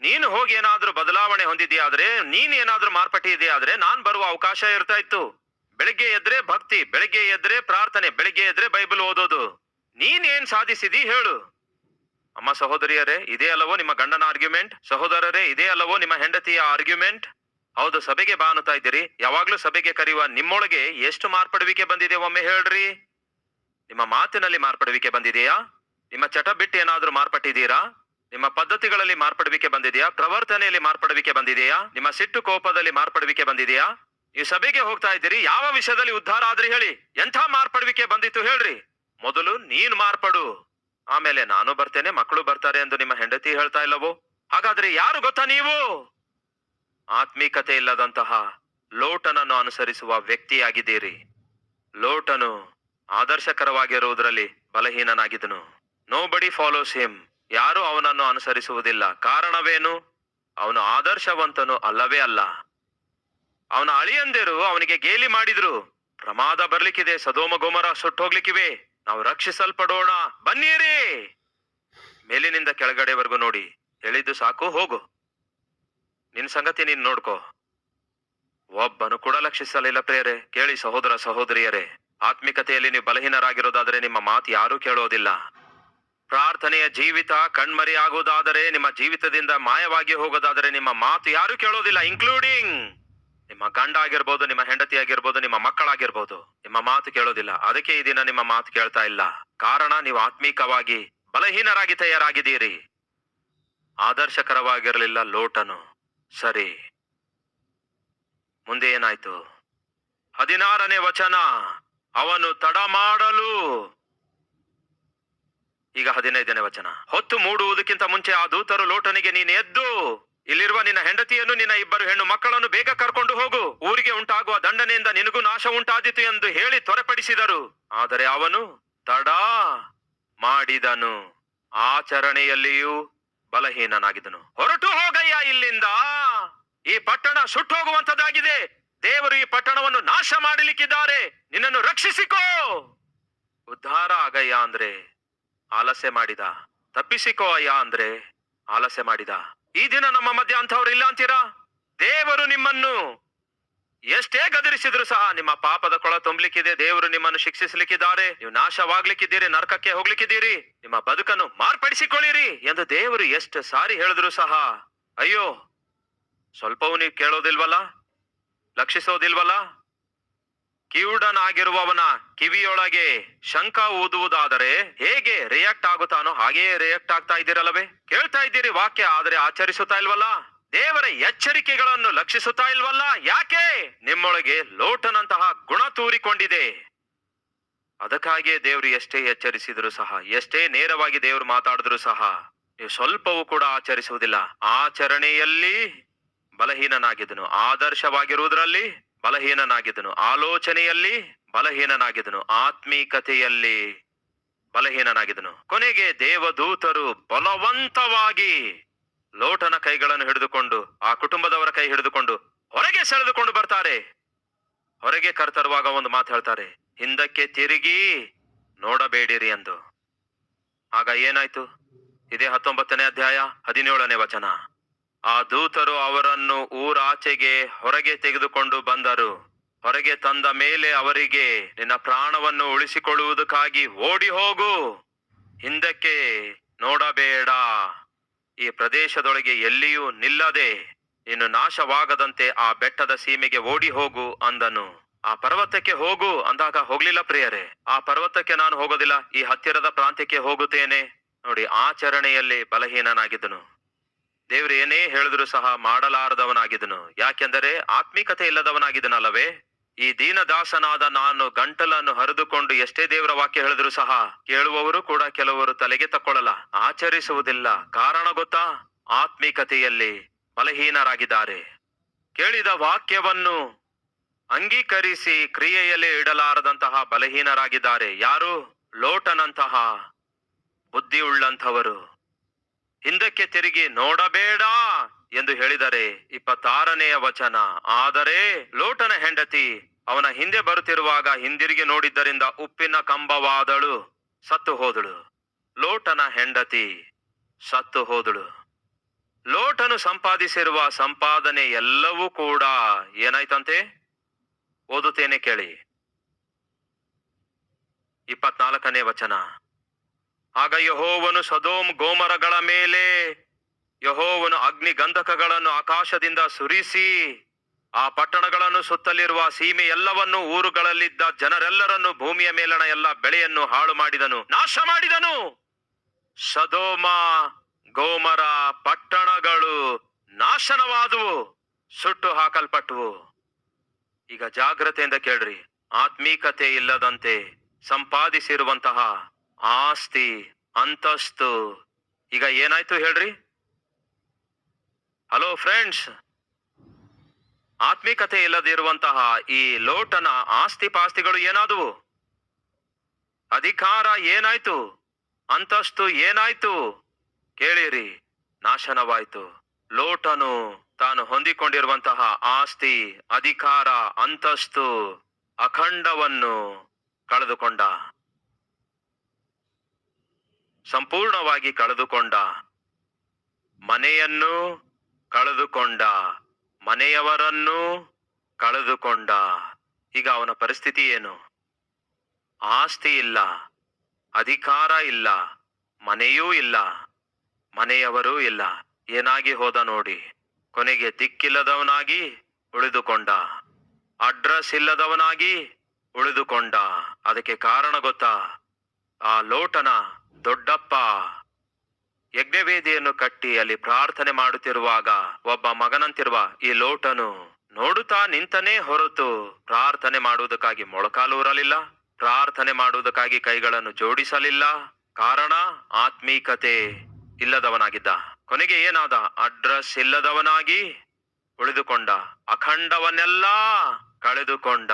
ನೀನು ಹೋಗಿ ಏನಾದ್ರೂ ಬದಲಾವಣೆ ಹೊಂದಿದೆಯಾದ್ರೆ ನೀನ್ ಏನಾದ್ರೂ ಮಾರ್ಪಟ್ಟಿದೆ ಆದ್ರೆ, ನಾನ್ ಬರುವ ಅವಕಾಶ ಇರ್ತಾ ಇತ್ತು. ಬೆಳಿಗ್ಗೆ ಎದ್ರೆ ಭಕ್ತಿ, ಬೆಳಿಗ್ಗೆ ಎದ್ರೆ ಪ್ರಾರ್ಥನೆ, ಬೆಳಿಗ್ಗೆ ಎದ್ರೆ ಬೈಬಲ್ ಓದೋದು. ನೀನ್ ಏನ್ ಸಾಧಿಸಿದಿ ಹೇಳು. ಅಮ್ಮ ಸಹೋದರಿಯರೇ, ಇದೇ ಅಲ್ಲವೋ ನಿಮ್ಮ ಗಂಡನ ಆರ್ಗ್ಯುಮೆಂಟ್ ಸಹೋದರರೇ, ಇದೇ ಅಲ್ಲವೋ ನಿಮ್ಮ ಹೆಂಡತಿಯ ಆರ್ಗ್ಯುಮೆಂಟ್ ಹೌದು, ಸಭೆಗೆ ಬಾನುತ್ತಾ ಇದ್ದೀರಿ. ಯಾವಾಗ್ಲೂ ಸಭೆಗೆ ಕರೆಯುವ ನಿಮ್ಮೊಳಗೆ ಎಷ್ಟು ಮಾರ್ಪಡುವಿಕೆ ಬಂದಿದೆ ಒಮ್ಮೆ ಹೇಳ್ರಿ. ನಿಮ್ಮ ಮಾತಿನಲ್ಲಿ ಮಾರ್ಪಡುವಿಕೆ ಬಂದಿದೆಯಾ? ನಿಮ್ಮ ಚಟ ಬಿಟ್ಟು ಏನಾದ್ರೂ ಮಾರ್ಪಟ್ಟಿದ್ದೀರಾ? ನಿಮ್ಮ ಪದ್ಧತಿಗಳಲ್ಲಿ ಮಾರ್ಪಡುವಿಕೆ ಬಂದಿದೆಯಾ? ಪ್ರವರ್ತನೆಯಲ್ಲಿ ಮಾರ್ಪಡುವಿಕೆ ಬಂದಿದೆಯಾ? ನಿಮ್ಮ ಸಿಟ್ಟು ಕೋಪದಲ್ಲಿ ಮಾರ್ಪಡುವಿಕೆ ಬಂದಿದೆಯಾ? ನೀವು ಸಭೆಗೆ ಹೋಗ್ತಾ ಇದ್ದೀರಿ. ಯಾವ ವಿಷಯದಲ್ಲಿ ಉದ್ಧಾರ ಆದ್ರಿ ಹೇಳಿ. ಎಂಥ ಮಾರ್ಪಡುವಿಕೆ ಬಂದಿತ್ತು ಹೇಳ್ರಿ. ಮೊದಲು ನೀನ್ ಮಾರ್ಪಡು. ಆಮೇಲೆ ನಾನು ಬರ್ತೇನೆ, ಮಕ್ಕಳು ಬರ್ತಾರೆ ಎಂದು ನಿಮ್ಮ ಹೆಂಡತಿ ಹೇಳ್ತಾ ಇಲ್ಲವೋ? ಹಾಗಾದ್ರೆ ಯಾರು ಗೊತ್ತಾ ನೀವು? ಆತ್ಮೀಕತೆ ಇಲ್ಲದಂತಹ ಲೋಟನನ್ನು ಅನುಸರಿಸುವ ವ್ಯಕ್ತಿಯಾಗಿದ್ದೀರಿ. ಲೋಟನು ಆದರ್ಶಕರವಾಗಿರುವುದರಲ್ಲಿ ಬಲಹೀನನಾಗಿದ್ದನು. ನೋ ಬಡಿ ಫಾಲೋಸ್ ಹಿಮ್ ಯಾರು ಅವನನ್ನು ಅನುಸರಿಸುವುದಿಲ್ಲ. ಕಾರಣವೇನು? ಅವನು ಆದರ್ಶವಂತನು ಅಲ್ಲವೇ ಅಲ್ಲ. ಅವನ ಅಳಿಯಂದಿರು ಅವನಿಗೆ ಗೇಲಿ ಮಾಡಿದ್ರು. ಪ್ರಮಾದ ಬರ್ಲಿಕ್ಕಿದೆ, ಸದೋಮ, ಗೋಮರ ಸುಟ್ಟೋಗ್ಲಿಕ್ಕಿವೆ. ನಾವು ರಕ್ಷಿಸಲ್ಪಡೋಣ. ಬನ್ನಿರಿ. ಮೇಲಿನಿಂದ ಕೆಳಗಡೆವರೆಗೂ ನೋಡಿ. ಹೇಳಿದ್ದು ಸಾಕು, ಹೋಗು. ನಿನ್ ಸಂಗತಿ ನೀನ್ ನೋಡ್ಕೋ. ಒಬ್ಬನು ಕೂಡ ಲಕ್ಷಿಸಲಿಲ್ಲ ಪ್ರೇರೆ ಕೇಳಿ ಸಹೋದರ ಸಹೋದರಿಯರೇ. ಆತ್ಮಿಕತೆಯಲ್ಲಿ ನೀವು ಬಲಹೀನರಾಗಿರೋದಾದರೆ ನಿಮ್ಮ ಮಾತು ಯಾರೂ ಕೇಳೋದಿಲ್ಲ. ಪ್ರಾರ್ಥನೆಯ ಜೀವಿತ ಕಣ್ಮರಿ ಆಗುವುದಾದರೆ ನಿಮ್ಮ ಜೀವಿತದಿಂದ ಮಾಯವಾಗಿ ಹೋಗೋದಾದರೆ ನಿಮ್ಮ ಮಾತು ಯಾರು ಕೇಳೋದಿಲ್ಲ ಇನ್ಕ್ಲೂಡಿಂಗ್ ನಿಮ್ಮ ಗಂಡ ಆಗಿರ್ಬೋದು, ನಿಮ್ಮ ಹೆಂಡತಿ ಆಗಿರ್ಬೋದು, ನಿಮ್ಮ ಮಕ್ಕಳಾಗಿರ್ಬೋದು, ನಿಮ್ಮ ಮಾತು ಕೇಳೋದಿಲ್ಲ. ಅದಕ್ಕೆ ಈ ದಿನ ನಿಮ್ಮ ಮಾತು ಕೇಳ್ತಾ ಇಲ್ಲ. ಕಾರಣ ನೀವು ಆತ್ಮೀಕವಾಗಿ ಬಲಹೀನರಾಗಿ ತಯಾರಾಗಿದ್ದೀರಿ. ಆದರ್ಶಕರವಾಗಿರಲಿಲ್ಲ ಲೋಟನು. ಸರಿ. ಮುಂದೆ ಏನಾಯ್ತು? ಹದಿನಾರನೇ ವಚನ. ಅವನು ತಡ ಮಾಡಲು. ಈಗ ಹದಿನೈದನೇ ವಚನ. ಹೊತ್ತು ಮೂಡುವುದಕ್ಕಿಂತ ಮುಂಚೆ ಆ ದೂತರು ಲೋಟನಿಗೆ, ನೀನು ಎದ್ದು ಇಲ್ಲಿರುವ ನಿನ್ನ ಹೆಂಡತಿಯನ್ನು, ನಿನ್ನ ಇಬ್ಬರು ಹೆಣ್ಣು ಮಕ್ಕಳನ್ನು ಬೇಗ ಕರ್ಕೊಂಡು ಹೋಗು. ಊರಿಗೆ ಉಂಟಾಗುವ ದಂಡನೆಯಿಂದ ನಿನಗೂ ನಾಶ ಉಂಟಾದೀತು ಎಂದು ಹೇಳಿ ತ್ವರೆಪಡಿಸಿದರು. ಆದರೆ ಅವನು ತಡ ಮಾಡಿದನು. ಆಚರಣೆಯಲ್ಲಿಯೂ ಬಲಹೀನನಾಗಿದನು ಹೊರಟು ಹೋಗಯ್ಯ ಇಲ್ಲಿಂದ. ಈ ಪಟ್ಟಣ ಸುಟ್ಟು ಹೋಗುವಂತದಾಗಿದೆ ದೇವರು ಈ ಪಟ್ಟಣವನ್ನು ನಾಶ ಮಾಡಲಿಕ್ಕಿದ್ದಾರೆ. ನಿನ್ನನ್ನು ರಕ್ಷಿಸಿಕೋ. ಉದ್ಧಾರ ಆಗಯ್ಯ ಅಂದ್ರೆ ಆಲಸ್ಯ ಮಾಡಿದ. ತಪ್ಪಿಸಿಕೋ ಅಯ್ಯ ಅಂದ್ರೆ ಆಲಸ್ಯ ಮಾಡಿದ. ಈ ದಿನ ನಮ್ಮ ಮಧ್ಯೆ ಅಂಥವ್ರು ಇಲ್ಲ ಅಂತೀರಾ? ದೇವರು ನಿಮ್ಮನ್ನು ಎಷ್ಟೇ ಗದರಿಸಿದ್ರು ಸಹ ನಿಮ್ಮ ಪಾಪದ ಕೊಳ ತುಂಬಲಿಕ್ಕಿದೆ, ದೇವರು ನಿಮ್ಮನ್ನು ಶಿಕ್ಷಿಸಲಿಕ್ಕಿದ್ದಾರೆ. ನೀವು ನಾಶವಾಗ್ಲಿಕ್ಕಿದ್ದೀರಿ, ನರಕಕ್ಕೆ ಹೋಗ್ಲಿಕ್ಕಿದ್ದೀರಿ. ನಿಮ್ಮ ಬದುಕನ್ನು ಮಾರ್ಪಡಿಸಿಕೊಳ್ಳಿರಿ ಎಂದು ದೇವರು ಎಷ್ಟು ಸಾರಿ ಹೇಳಿದ್ರು ಸಹ, ಅಯ್ಯೋ, ಸ್ವಲ್ಪವೂ ನೀವು ಕೇಳೋದಿಲ್ವಲ್ಲ? ಲಕ್ಷಿಸೋದಿಲ್ವಲ್ಲ? ಕಿವುಡನಾಗಿರುವವನ ಕಿವಿಯೊಳಗೆ ಶಂಕ ಓದುವುದಾದರೆ ಹೇಗೆ ರಿಯಾಕ್ಟ್ ಆಗುತ್ತಾನೋ ಹಾಗೆಯೇ ರಿಯಾಕ್ಟ್ ಆಗ್ತಾ ಇದ್ದೀರಲ್ಲವೇ? ಕೇಳ್ತಾ ಇದ್ದೀರಿ ವಾಕ್ಯ, ಆದರೆ ಆಚರಿಸುತ್ತಾ ಇಲ್ವಲ್ಲ? ದೇವರ ಎಚ್ಚರಿಕೆಗಳನ್ನು ಲಕ್ಷಿಸುತ್ತಾ ಇಲ್ವಲ್ಲ? ಯಾಕೆ? ನಿಮ್ಮೊಳಗೆ ಲೋಟನಂತಹ ಗುಣ ತೂರಿಕೊಂಡಿದೆ. ಅದಕ್ಕಾಗಿಯೇ ದೇವರು ಎಷ್ಟೇ ಎಚ್ಚರಿಸಿದ್ರು ಸಹ, ಎಷ್ಟೇ ನೇರವಾಗಿ ದೇವರು ಮಾತಾಡಿದ್ರು ಸಹ, ನೀವು ಸ್ವಲ್ಪವೂ ಕೂಡ ಆಚರಿಸುವುದಿಲ್ಲ. ಆಚರಣೆಯಲ್ಲಿ ಬಲಹೀನನಾಗಿದ್ದನು. ಆದರ್ಶವಾಗಿರುವುದರಲ್ಲಿ ಬಲಹೀನನಾಗಿದ್ದನು. ಆಲೋಚನೆಯಲ್ಲಿ ಬಲಹೀನನಾಗಿದ್ದನು. ಆತ್ಮೀಕತೆಯಲ್ಲಿ ಬಲಹೀನನಾಗಿದ್ದನು. ಕೊನೆಗೆ ದೇವದೂತರು ಬಲವಂತವಾಗಿ ಲೋಟನ ಕೈಗಳನ್ನು ಹಿಡಿದುಕೊಂಡು, ಆ ಕುಟುಂಬದವರ ಕೈ ಹಿಡಿದುಕೊಂಡು ಹೊರಗೆ ಸೆಳೆದುಕೊಂಡು ಬರ್ತಾರೆ. ಹೊರಗೆ ಕರ್ತರುವಾಗ ಒಂದು ಮಾತು ಹೇಳ್ತಾರೆ. ಹಿಂದಕ್ಕೆ ತಿರುಗಿ ನೋಡಬೇಡಿರಿ ಎಂದು. ಆಗ ಏನಾಯ್ತು? ಇದೇ ಹತ್ತೊಂಬತ್ತನೇ ಅಧ್ಯಾಯ ಹದಿನೇಳನೇ ವಚನ. ಆ ದೂತರು ಅವರನ್ನು ಊರಾಚೆಗೆ ಹೊರಗೆ ತೆಗೆದುಕೊಂಡು ಬಂದರು. ಹೊರಗೆ ತಂದ ಮೇಲೆ ಅವರಿಗೆ, ನಿನ್ನ ಪ್ರಾಣವನ್ನು ಉಳಿಸಿಕೊಳ್ಳುವುದಕ್ಕಾಗಿ ಓಡಿ ಹೋಗು. ಹಿಂದಕ್ಕೆ ನೋಡಬೇಡ. ಈ ಪ್ರದೇಶದೊಳಗೆ ಎಲ್ಲಿಯೂ ನಿಲ್ಲದೆ, ನೀನು ನಾಶವಾಗದಂತೆ ಆ ಬೆಟ್ಟದ ಸೀಮೆಗೆ ಓಡಿ ಹೋಗು ಅಂದನು. ಆ ಪರ್ವತಕ್ಕೆ ಹೋಗು ಅಂದಾಗ ಹೋಗ್ಲಿಲ್ಲ ಪ್ರಿಯರೇ. ಆ ಪರ್ವತಕ್ಕೆ ನಾನು ಹೋಗೋದಿಲ್ಲ, ಈ ಹತ್ತಿರದ ಪ್ರಾಂತ್ಯಕ್ಕೆ ಹೋಗುತ್ತೇನೆ. ನೋಡಿ, ಆಚರಣೆಯಲ್ಲಿ ಬಲಹೀನನಾಗಿದ್ದನು. ದೇವ್ರು, ಏನೇ ಹೇಳಿದ್ರು ಸಹ ಮಾಡಲಾರದವನಾಗಿದನು ಯಾಕೆಂದರೆ ಆತ್ಮಿಕತೆ ಇಲ್ಲದವನಾಗಿದ್ದನಲ್ಲವೇ? ಈ ದೀನದಾಸನಾದ ನಾನು ಗಂಟಲನ್ನು ಹರಿದುಕೊಂಡು ಎಷ್ಟೇ ದೇವರ ವಾಕ್ಯ ಹೇಳಿದ್ರು ಸಹ ಕೇಳುವವರು ಕೂಡ ಕೆಲವರು ತಲೆಗೆ ತಕ್ಕೊಳ್ಳಲ್ಲ. ಆಚರಿಸುವುದಿಲ್ಲ. ಕಾರಣ ಗೊತ್ತಾ? ಆತ್ಮಿಕತೆಯಲ್ಲಿ ಬಲಹೀನರಾಗಿದ್ದಾರೆ. ಕೇಳಿದ ವಾಕ್ಯವನ್ನು ಅಂಗೀಕರಿಸಿ ಕ್ರಿಯೆಯಲ್ಲಿ ಇಡಲಾರದಂತಹ ಬಲಹೀನರಾಗಿದ್ದಾರೆ. ಯಾರು? ಲೋಟನಂತಹ ಬುದ್ಧಿಯುಳ್ಳಂಥವರು. ಹಿಂದಕ್ಕೆ ತಿರುಗಿ ನೋಡಬೇಡ ಎಂದು ಹೇಳಿದರೆ ಇಪ್ಪತ್ತಾರನೆಯ ವಚನ. ಆದರೆ ಲೋಟನ ಹೆಂಡತಿ ಅವನ ಹಿಂದೆ ಬರುತ್ತಿರುವಾಗ ಹಿಂದಿರುಗಿ ನೋಡಿದ್ದರಿಂದ ಉಪ್ಪಿನ ಕಂಬವಾದಳು ಸತ್ತು ಹೋದಳು. ಲೋಟನ ಹೆಂಡತಿ ಸತ್ತು ಹೋದಳು. ಲೋಟನು ಸಂಪಾದಿಸಿರುವ ಸಂಪಾದನೆ ಎಲ್ಲವೂ ಕೂಡ ಏನಾಯ್ತಂತೆ? ಓದುತ್ತೇನೆ ಕೇಳಿ. ಇಪ್ಪತ್ನಾಲ್ಕನೇ ವಚನ. ಆಗ ಯಹೋವನು ಸದೋಮ್ ಗೋಮರಗಳ ಮೇಲೆ, ಯಹೋವನು ಅಗ್ನಿ ಗಂಧಕಗಳನ್ನು ಆಕಾಶದಿಂದ ಸುರಿಸಿ, ಆ ಪಟ್ಟಣಗಳನ್ನು ಸುತ್ತಲಿರುವ ಸೀಮೆ ಎಲ್ಲವನ್ನು ಊರುಗಳಲ್ಲಿದ್ದ ಜನರೆಲ್ಲರನ್ನು ಭೂಮಿಯ ಮೇಲಣ ಎಲ್ಲ ಬೆಳೆಯನ್ನು ಹಾಳು ಮಾಡಿದನು. ನಾಶ ಮಾಡಿದನು. ಸದೋಮ, ಗೋಮರ ಪಟ್ಟಣಗಳು ನಾಶನವಾದುವು, ಸುಟ್ಟು ಹಾಕಲ್ಪಟ್ಟವು. ಈಗ ಜಾಗ್ರತೆಯಿಂದ ಕೇಳ್ರಿ. ಆತ್ಮೀಕತೆ ಇಲ್ಲದಂತೆ ಸಂಪಾದಿಸಿರುವಂತಹ ಆಸ್ತಿ, ಅಂತಸ್ತು. ಈಗ ಏನಾಯ್ತು ಹೇಳ್ರಿ? ಹಲೋ ಫ್ರೆಂಡ್ಸ್ ಆತ್ಮಿಕತೆ ಇಲ್ಲದಿರುವಂತಹ ಈ ಲೋಟನ ಆಸ್ತಿ ಪಾಸ್ತಿಗಳು ಏನಾದವು? ಅಧಿಕಾರ ಏನಾಯ್ತು? ಅಂತಸ್ತು ಏನಾಯ್ತು? ಕೇಳಿರಿ, ನಾಶನವಾಯ್ತು. ಲೋಟನು ತಾನು ಹೊಂದಿಕೊಂಡಿರುವಂತಹ ಆಸ್ತಿ, ಅಧಿಕಾರ, ಅಂತಸ್ತು, ಅಖಂಡವನ್ನು ಕಳೆದುಕೊಂಡ. ಸಂಪೂರ್ಣವಾಗಿ ಕಳೆದುಕೊಂಡ. ಮನೆಯನ್ನು ಕಳೆದುಕೊಂಡ. ಮನೆಯವರನ್ನು ಕಳೆದುಕೊಂಡ. ಈಗ ಅವನ ಪರಿಸ್ಥಿತಿ ಏನು? ಆಸ್ತಿ ಇಲ್ಲ. ಅಧಿಕಾರ ಇಲ್ಲ. ಮನೆಯೂ ಇಲ್ಲ. ಮನೆಯವರೂ ಇಲ್ಲ. ಏನಾಗಿ ಹೋದ ನೋಡಿ. ಕೊನೆಗೆ ದಿಕ್ಕಿಲ್ಲದವನಾಗಿ ಉಳಿದುಕೊಂಡ. ಅಡ್ರೆಸ್ ಇಲ್ಲದವನಾಗಿ ಉಳಿದುಕೊಂಡ. ಅದಕ್ಕೆ ಕಾರಣ ಗೊತ್ತಾ? ಆ ಲೋಟನ ದೊಡ್ಡಪ್ಪ, ಯಜ್ಞವೇದಿಯನ್ನು ಕಟ್ಟಿ ಅಲ್ಲಿ ಪ್ರಾರ್ಥನೆ ಮಾಡುತ್ತಿರುವಾಗ ಒಬ್ಬ ಮಗನಂತಿರುವ ಈ ಲೋಟನು ನೋಡುತ್ತಾ ನಿಂತನೇ ಹೊರತು ಪ್ರಾರ್ಥನೆ ಮಾಡುವುದಕ್ಕಾಗಿ ಮೊಳಕಾಲೂರಲಿಲ್ಲ ಪ್ರಾರ್ಥನೆ ಮಾಡುವುದಕ್ಕಾಗಿ ಕೈಗಳನ್ನು ಜೋಡಿಸಲಿಲ್ಲ. ಕಾರಣ, ಆತ್ಮೀಕತೆ ಇಲ್ಲದವನಾಗಿದ್ದ. ಕೊನೆಗೆ ಏನಾದ? ಅಡ್ರೆಸ್ ಇಲ್ಲದವನಾಗಿ ಉಳಿದುಕೊಂಡ. ಅಖಂಡವನ್ನೆಲ್ಲ ಕಳೆದುಕೊಂಡ.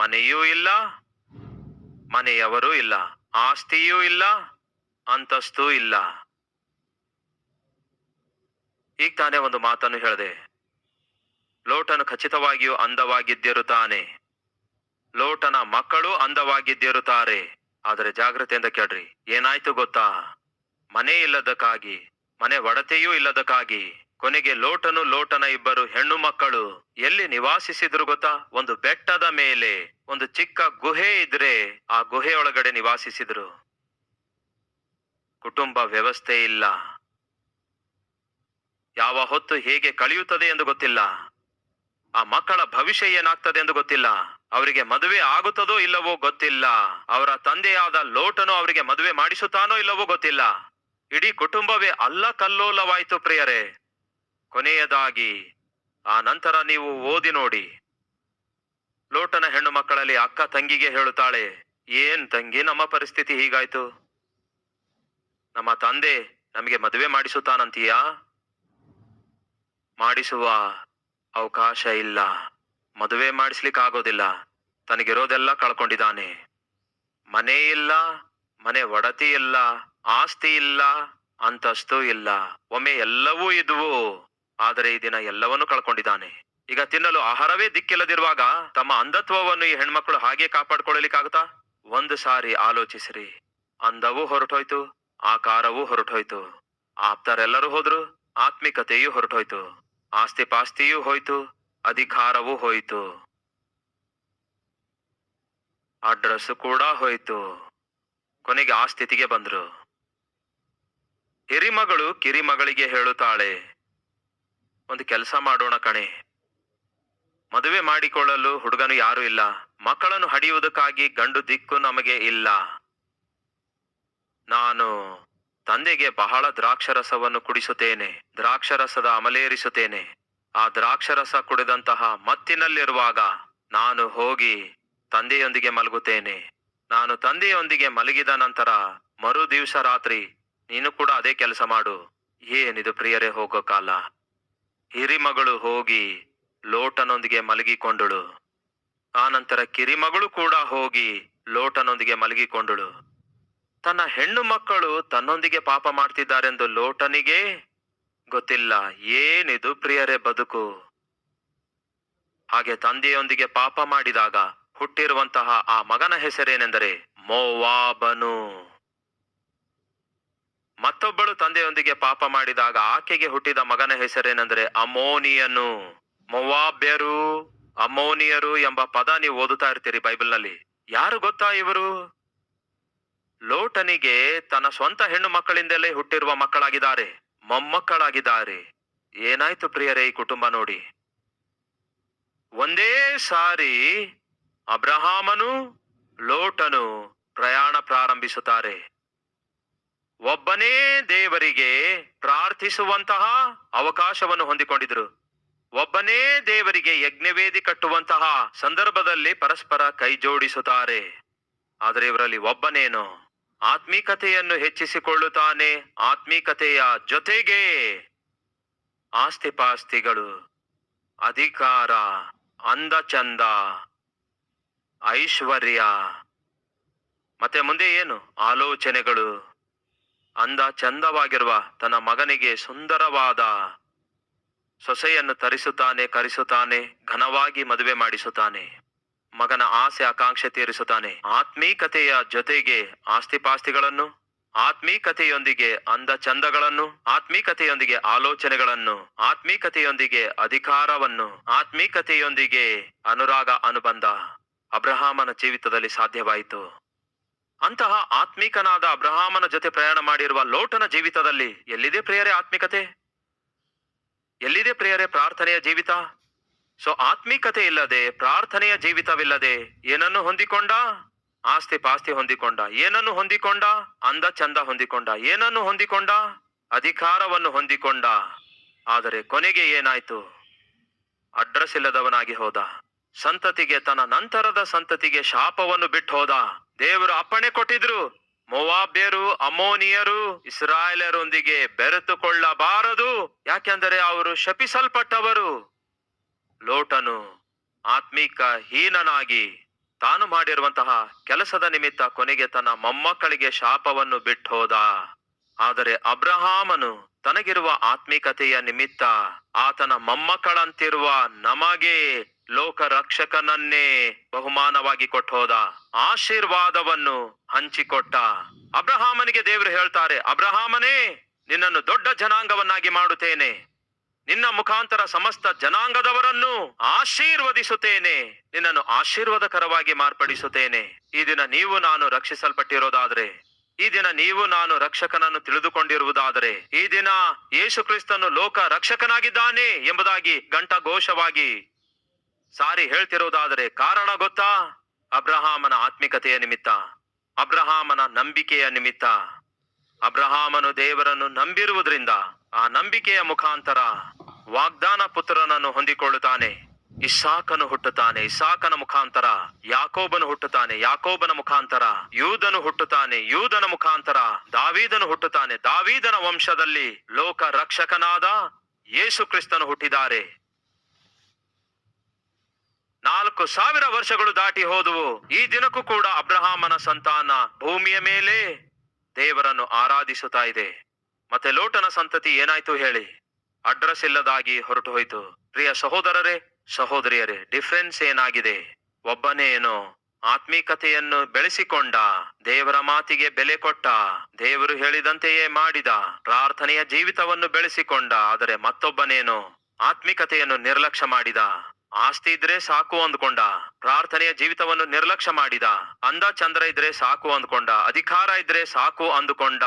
ಮನೆಯೂ ಇಲ್ಲ, ಮನೆಯವರೂ ಇಲ್ಲ, ಆಸ್ತಿಯೂ ಇಲ್ಲ ಅಂತಸ್ತೂ ಇಲ್ಲ. ಈಗ ತಾನೇ ಒಂದು ಮಾತನ್ನು ಹೇಳಿದೆ. ಲೋಟನು ಖಚಿತವಾಗಿಯೂ ಅಂದವಾಗಿದ್ದಿರುತ್ತಾನೆ. ಲೋಟನ ಮಕ್ಕಳು ಅಂದವಾಗಿದ್ದಿರುತ್ತಾರೆ. ಆದರೆ ಜಾಗ್ರತೆಯಿಂದ ಕೇಳ್ರಿ, ಏನಾಯ್ತು ಗೊತ್ತಾ? ಮನೆ ಇಲ್ಲದಕ್ಕಾಗಿ, ಮನೆ ಒಡತೆಯೂ ಇಲ್ಲದಕ್ಕಾಗಿ, ಕೊನೆಗೆ ಲೋಟನು ಲೋಟನ ಇಬ್ಬರು ಹೆಣ್ಣು ಮಕ್ಕಳು. ಎಲ್ಲಿ ನಿವಾಸಿಸಿದ್ರು ಗೊತ್ತಾ? ಒಂದು ಬೆಟ್ಟದ ಮೇಲೆ, ಒಂದು ಚಿಕ್ಕ ಗುಹೆ ಇದ್ರೆ ಆ ಗುಹೆಯೊಳಗಡೆ ನಿವಾಸಿಸಿದ್ರು. ಕುಟುಂಬ ವ್ಯವಸ್ಥೆ ಇಲ್ಲ. ಯಾವ ಹೊತ್ತು ಹೇಗೆ ಕಳೆಯುತ್ತದೆ ಎಂದು ಗೊತ್ತಿಲ್ಲ. ಆ ಮಕ್ಕಳ ಭವಿಷ್ಯ ಏನಾಗ್ತದೆ ಎಂದು ಗೊತ್ತಿಲ್ಲ. ಅವರಿಗೆ ಮದುವೆ ಆಗುತ್ತದೋ ಇಲ್ಲವೋ ಗೊತ್ತಿಲ್ಲ. ಅವರ ತಂದೆಯಾದ ಲೋಟನು ಅವರಿಗೆ ಮದುವೆ ಮಾಡಿಸುತ್ತಾನೋ ಇಲ್ಲವೋ ಗೊತ್ತಿಲ್ಲ. ಇಡೀ ಕುಟುಂಬವೇ ಅಲ್ಲ ಕಲ್ಲೋಲವಾಯಿತು ಪ್ರಿಯರೇ. ಕೊನೆಯದಾಗಿ, ಆ ನಂತರ ನೀವು ಓದಿ ನೋಡಿ. ಲೋಟನ ಹೆಣ್ಣು ಮಕ್ಕಳಲ್ಲಿ ಅಕ್ಕ ತಂಗಿಗೆ ಹೇಳುತ್ತಾಳೆ, ಏನ್ ತಂಗಿ, ನಮ್ಮ ಪರಿಸ್ಥಿತಿ ಹೀಗಾಯ್ತು? ನಮ್ಮ ತಂದೆ ನಮಗೆ ಮದುವೆ ಮಾಡಿಸುತ್ತಾನಂತೀಯಾ? ಮಾಡಿಸುವ ಅವಕಾಶ ಇಲ್ಲ. ಮದುವೆ ಮಾಡಿಸ್ಲಿಕ್ಕಾಗೋದಿಲ್ಲ. ತನಗಿರೋದೆಲ್ಲ ಕಳ್ಕೊಂಡಿದ್ದಾನೆ. ಮನೆ ಇಲ್ಲ, ಮನೆ ಒಡತಿ ಇಲ್ಲ, ಆಸ್ತಿ ಇಲ್ಲ, ಅಂತಸ್ತು ಇಲ್ಲ. ಒಮ್ಮೆ ಎಲ್ಲವೂ ಇದ್ವು. ಆದರೆ ಈ ದಿನ ಎಲ್ಲವನ್ನೂ ಕಳ್ಕೊಂಡಿದ್ದಾನೆ. ಈಗ ತಿನ್ನಲು ಆಹಾರವೇ ದಿಕ್ಕಿಲ್ಲದಿರುವಾಗ ತಮ್ಮ ಅಂಧತ್ವವನ್ನು ಈ ಹೆಣ್ಮಕ್ಳು ಹಾಗೆ ಕಾಪಾಡ್ಕೊಳ್ಳಲಿಕ್ಕಾಗುತ್ತಾ ಒಂದು ಸಾರಿ ಆಲೋಚಿಸಿರಿ. ಅಂದವೂ ಹೊರಟೋಯ್ತು. ಆಕಾರವೂ ಹೊರಟೋಯ್ತು. ಆಪ್ತರೆಲ್ಲರೂ ಹೋದ್ರು, ಆತ್ಮಿಕತೆಯೂ ಹೊರಟೋಯ್ತು. ಆಸ್ತಿ ಪಾಸ್ತಿಯೂ ಹೋಯ್ತು, ಅಧಿಕಾರವೂ ಹೋಯ್ತು. ಅಡ್ರೆಸ್ ಕೂಡ ಹೋಯ್ತು. ಕೊನೆಗೆ ಆ ಸ್ಥಿತಿಗೆ ಬಂದ್ರು. ಹಿರಿಮಗಳು ಕಿರಿಮಗಳಿಗೆ ಹೇಳುತ್ತಾಳೆ, ಒಂದು ಕೆಲಸ ಮಾಡೋಣ ಕಣೆ. ಮದುವೆ ಮಾಡಿಕೊಳ್ಳಲು ಹುಡುಗನು ಯಾರು ಇಲ್ಲ. ಮಕ್ಕಳನ್ನು ಹಡಿಯುವುದಕ್ಕಾಗಿ ಗಂಡು ದಿಕ್ಕು ನಮಗೆ ಇಲ್ಲ. ನಾನು ತಂದೆಗೆ ಬಹಳ ದ್ರಾಕ್ಷರಸವನ್ನು ಕುಡಿಸುತ್ತೇನೆ, ದ್ರಾಕ್ಷರಸದ ಅಮಲೇರಿಸುತ್ತೇನೆ. ಆ ದ್ರಾಕ್ಷರಸ ಕುಡಿದಂತಹ ಮತ್ತಿನಲ್ಲಿರುವಾಗ ನಾನು ಹೋಗಿ ತಂದೆಯೊಂದಿಗೆ ಮಲಗುತ್ತೇನೆ. ನಾನು ತಂದೆಯೊಂದಿಗೆ ಮಲಗಿದ ನಂತರ ಮರು ದಿವಸ ರಾತ್ರಿ ನೀನು ಕೂಡ ಅದೇ ಕೆಲಸ ಮಾಡು. ಏನಿದು ಪ್ರಿಯರೇ, ಹೋಗೋ ಕಾಲ. ಹಿರಿಮಗಳು ಹೋಗಿ ಲೋಟನೊಂದಿಗೆ ಮಲಗಿಕೊಂಡಳು. ಆ ನಂತರ ಕಿರಿಮಗಳು ಕೂಡ ಹೋಗಿ ಲೋಟನೊಂದಿಗೆ ಮಲಗಿಕೊಂಡಳು. ತನ್ನ ಹೆಣ್ಣು ಮಕ್ಕಳು ತನ್ನೊಂದಿಗೆ ಪಾಪ ಮಾಡ್ತಿದ್ದಾರೆಂದು ಲೋಟನಿಗೆ ಗೊತ್ತಿಲ್ಲ. ಏನಿದು ಪ್ರಿಯರೇ ಬದುಕು? ಹಾಗೆ ತಂದೆಯೊಂದಿಗೆ ಪಾಪ ಮಾಡಿದಾಗ ಹುಟ್ಟಿರುವಂತಹ ಆ ಮಗನ ಹೆಸರೇನೆಂದರೆ ಮೋವಾಬನು. ಮತ್ತೊಬ್ಬಳು ತಂದೆಯೊಂದಿಗೆ ಪಾಪ ಮಾಡಿದಾಗ ಆಕೆಗೆ ಹುಟ್ಟಿದ ಮಗನ ಹೆಸರೇನೆಂದರೆ ಅಮೋನಿಯನು. ಮೊವಾಬ್ಯರು, ಅಮೋನಿಯರು ಎಂಬ ಪದ ನೀವು ಓದುತ್ತಾ ಇರ್ತೀರಿ ಬೈಬಲ್ನಲ್ಲಿ. ಯಾರು ಗೊತ್ತಾ ಇವರು? ಲೋಟನಿಗೆ ತನ್ನ ಸ್ವಂತ ಹೆಣ್ಣು ಮಕ್ಕಳಿಂದಲೇ ಹುಟ್ಟಿರುವ ಮಕ್ಕಳಾಗಿದ್ದಾರೆ. ಮೊಮ್ಮಕ್ಕಳಾಗಿದ್ದಾರೆ. ಏನಾಯ್ತು ಪ್ರಿಯರೇ ಈ ಕುಟುಂಬ ನೋಡಿ. ಒಂದೇ ಸಾರಿ ಅಬ್ರಹಾಮನು ಲೋಟನು ಪ್ರಯಾಣ ಪ್ರಾರಂಭಿಸುತ್ತಾರೆ. ಒಬ್ಬನೇ ದೇವರಿಗೆ ಪ್ರಾರ್ಥಿಸುವಂತಹ ಅವಕಾಶವನ್ನು ಹೊಂದಿಕೊಂಡಿದ್ರು ಒಬ್ಬನೇ ದೇವರಿಗೆ ಯಜ್ಞವೇದಿ ಕಟ್ಟುವಂತಹ ಸಂದರ್ಭದಲ್ಲಿ ಪರಸ್ಪರ ಕೈ ಜೋಡಿಸುತ್ತಾರೆ ಆದರೆ ಇವರಲ್ಲಿ ಒಬ್ಬನೇನು. ಆತ್ಮೀಕತೆಯನ್ನು ಹೆಚ್ಚಿಸಿಕೊಳ್ಳುತ್ತಾನೆ, ಆತ್ಮೀಕತೆಯ ಜೊತೆಗೆ ಆಸ್ತಿಪಾಸ್ತಿಗಳು, ಅಧಿಕಾರ ಅಂದ ಚಂದ ಐಶ್ವರ್ಯ. ಮತ್ತೆ ಮುಂದೆ ಏನು? ಆಲೋಚನೆಗಳು. ಅಂದ ಚಂದವಾಗಿರುವ ತನ್ನ ಮಗನಿಗೆ ಸುಂದರವಾದ ಸೊಸೆಯನ್ನು ತರಿಸುತ್ತಾನೆ, ಕರೆಸುತ್ತಾನೆ, ಘನವಾಗಿ ಮದುವೆ ಮಾಡಿಸುತ್ತಾನೆ. ಮಗನ ಆಸೆ ಆಕಾಂಕ್ಷೆ ತೀರಿಸುತ್ತಾನೆ. ಆತ್ಮೀಕತೆಯ ಜೊತೆಗೆ ಆಸ್ತಿಪಾಸ್ತಿಗಳನ್ನು, ಆತ್ಮೀಕತೆಯೊಂದಿಗೆ ಅಂದ ಚಂದಗಳನ್ನು, ಆತ್ಮೀಕತೆಯೊಂದಿಗೆ ಆಲೋಚನೆಗಳನ್ನು, ಆತ್ಮೀಕತೆಯೊಂದಿಗೆ ಅಧಿಕಾರವನ್ನು, ಆತ್ಮೀಕತೆಯೊಂದಿಗೆ ಅನುರಾಗ ಅನುಬಂಧ ಅಬ್ರಹಾಮನ ಜೀವಿತದಲ್ಲಿ ಸಾಧ್ಯವಾಯಿತು. ಅಂತಹ ಆತ್ಮೀಕನಾದ ಅಬ್ರಹಾಮನ ಜೊತೆ ಪ್ರಯಾಣ ಮಾಡಿರುವ ಲೋಟನ ಜೀವಿತದಲ್ಲಿ ಎಲ್ಲಿದೆ ಪ್ರಿಯರೇ ಆತ್ಮಿಕತೆ? ಎಲ್ಲಿದೆ ಪ್ರಿಯರೇ ಪ್ರಾರ್ಥನೆಯ ಜೀವಿತ? ಸೊ ಆತ್ಮೀಕತೆ ಇಲ್ಲದೆ, ಪ್ರಾರ್ಥನೆಯ ಜೀವಿತವಿಲ್ಲದೆ, ಏನನ್ನು ಹೊಂದಿಕೊಂಡ? ಆಸ್ತಿ ಪಾಸ್ತಿ ಹೊಂದಿಕೊಂಡ. ಏನನ್ನು ಹೊಂದಿಕೊಂಡ? ಅಂದ ಚಂದ ಹೊಂದಿಕೊಂಡ. ಏನನ್ನು ಹೊಂದಿಕೊಂಡ? ಅಧಿಕಾರವನ್ನು ಹೊಂದಿಕೊಂಡ. ಆದರೆ ಕೊನೆಗೆ ಏನಾಯ್ತು? ಅಡ್ರೆಸ್ ಇಲ್ಲದವನಾಗಿ ಹೋದ. ಸಂತತಿಗೆ ತನ್ನ ನಂತರದ ಸಂತತಿಗೆ ಶಾಪವನ್ನು ಬಿಟ್ಟು ಹೋದ. ದೇವರು ಅಪ್ಪಣೆ ಕೊಟ್ಟಿದ್ರು. ಮೊವಾಬ್ಯರು ಅಮೋನಿಯರು ಇಸ್ರಾಯೇಲರೊಂದಿಗೆ ಬೆರೆತುಕೊಳ್ಳಬಾರದು. ಯಾಕೆಂದರೆ ಅವರು ಶಪಿಸಲ್ಪಟ್ಟವರು. ಲೋಟನು ಆತ್ಮೀಕ ಹೀನನಾಗಿ ತಾನು ಮಾಡಿರುವಂತಹ ಕೆಲಸದ ನಿಮಿತ್ತ ಕೊನೆಗೆ ತನ್ನ ಮೊಮ್ಮಕ್ಕಳಿಗೆ ಶಾಪವನ್ನು ಬಿಟ್ಟು ಹೋದ ಆದರೆ ಅಬ್ರಹಾಮನು ತನಗಿರುವ ಆತ್ಮಿಕತೆಯ ನಿಮಿತ್ತ ಆತನ ಮೊಮ್ಮಕ್ಕಳಂತಿರುವ ನಮಗೆ ಲೋಕ ರಕ್ಷಕನನ್ನೇ ಬಹುಮಾನವಾಗಿ ಕೊಟ್ಟೋದ. ಆಶೀರ್ವಾದವನ್ನು ಹಂಚಿಕೊಟ್ಟ. ಅಬ್ರಹಾಮನಿಗೆ ದೇವರು ಹೇಳ್ತಾರೆ, ಅಬ್ರಹಾಮನೇ, ನಿನ್ನನ್ನು ದೊಡ್ಡ ಜನಾಂಗವನ್ನಾಗಿ ಮಾಡುತ್ತೇನೆ. ನಿನ್ನ ಮುಖಾಂತರ ಸಮಸ್ತ ಜನಾಂಗದವರನ್ನು ಆಶೀರ್ವದಿಸುತ್ತೇನೆ. ನಿನ್ನನ್ನು ಆಶೀರ್ವಾದಕರವಾಗಿ ಮಾರ್ಪಡಿಸುತ್ತೇನೆ. ಈ ದಿನ ನೀವು ನಾನು ರಕ್ಷಿಸಲ್ಪಟ್ಟಿರೋದಾದ್ರೆ, ಈ ದಿನ ನೀವು ನಾನು ರಕ್ಷಕನನ್ನು ತಿಳಿದುಕೊಂಡಿರುವುದಾದರೆ, ಈ ದಿನ ಯೇಸು ಕ್ರಿಸ್ತನು ಲೋಕ ರಕ್ಷಕನಾಗಿದ್ದಾನೆ ಎಂಬುದಾಗಿ ಗಂಟ ಘೋಷವಾಗಿ ಸಾರಿ ಹೇಳ್ತಿರೋದಾದರೆ ಕಾರಣ ಗೊತ್ತಾ? ಅಬ್ರಹಾಮನ ಆತ್ಮಿಕತೆಯ ನಿಮಿತ್ತ, ಅಬ್ರಹಾಮನ ನಂಬಿಕೆಯ ನಿಮಿತ್ತ. ಅಬ್ರಹಾಮನು ದೇವರನ್ನು ನಂಬಿರುವುದರಿಂದ ಆ ನಂಬಿಕೆಯ ಮುಖಾಂತರ ವಾಗ್ದಾನ ಪುತ್ರನನ್ನು ಹೊಂದಿಕೊಳ್ಳುತ್ತಾನೆ. ಇಸಾಕನು ಹುಟ್ಟುತ್ತಾನೆ. ಇಸಾಕನ ಮುಖಾಂತರ ಯಾಕೋಬನು ಹುಟ್ಟುತ್ತಾನೆ. ಯಾಕೋಬನ ಮುಖಾಂತರ ಯೂದನು ಹುಟ್ಟುತ್ತಾನೆ. ಯೂದನ ಮುಖಾಂತರ ದಾವೀದನು ಹುಟ್ಟುತ್ತಾನೆ. ದಾವೀದನ ವಂಶದಲ್ಲಿ ಲೋಕ ರಕ್ಷಕನಾದ ಯೇಸು ಕ್ರಿಸ್ತನು ಹುಟ್ಟಿದ್ದಾರೆ. ನಾಲ್ಕು ಸಾವಿರ ವರ್ಷಗಳು ದಾಟಿ ಹೋದವು. ಈ ದಿನಕ್ಕೂ ಕೂಡ ಅಬ್ರಹಾಮನ ಸಂತಾನ ಭೂಮಿಯ ಮೇಲೆ ದೇವರನ್ನು ಆರಾಧಿಸುತ್ತಾ ಇದೆ. ಮತ್ತೆ ಲೋಟನ ಸಂತತಿ ಏನಾಯ್ತು ಹೇಳಿ. ಅಡ್ರೆಸ್ ಇಲ್ಲದಾಗಿ ಹೊರಟು ಹೋಯ್ತು. ಪ್ರಿಯ ಸಹೋದರರೇ, ಸಹೋದರಿಯರೇ, ಡಿಫ್ರೆನ್ಸ್ ಏನಾಗಿದೆ? ಒಬ್ಬನೇ ಏನೋ ಆತ್ಮೀಕತೆಯನ್ನು ಬೆಳೆಸಿಕೊಂಡ, ದೇವರ ಮಾತಿಗೆ ಬೆಲೆ ಕೊಟ್ಟ, ದೇವರು ಹೇಳಿದಂತೆಯೇ ಮಾಡಿದ, ಪ್ರಾರ್ಥನೆಯ ಜೀವಿತವನ್ನು ಬೆಳೆಸಿಕೊಂಡ, ಆದರೆ ಮತ್ತೊಬ್ಬನೇನು ಆತ್ಮಿಕತೆಯನ್ನು ನಿರ್ಲಕ್ಷ್ಯ ಮಾಡಿದ, ಆಸ್ತಿ ಇದ್ರೆ ಸಾಕು ಅಂದ್ಕೊಂಡ, ಪ್ರಾರ್ಥನೆಯ ಜೀವಿತವನ್ನು ನಿರ್ಲಕ್ಷ್ಯ ಮಾಡಿದ, ಅಂದ ಚಂದ್ರ ಇದ್ರೆ ಸಾಕು ಅಂದ್ಕೊಂಡ, ಅಧಿಕಾರ ಇದ್ರೆ ಸಾಕು ಅಂದುಕೊಂಡ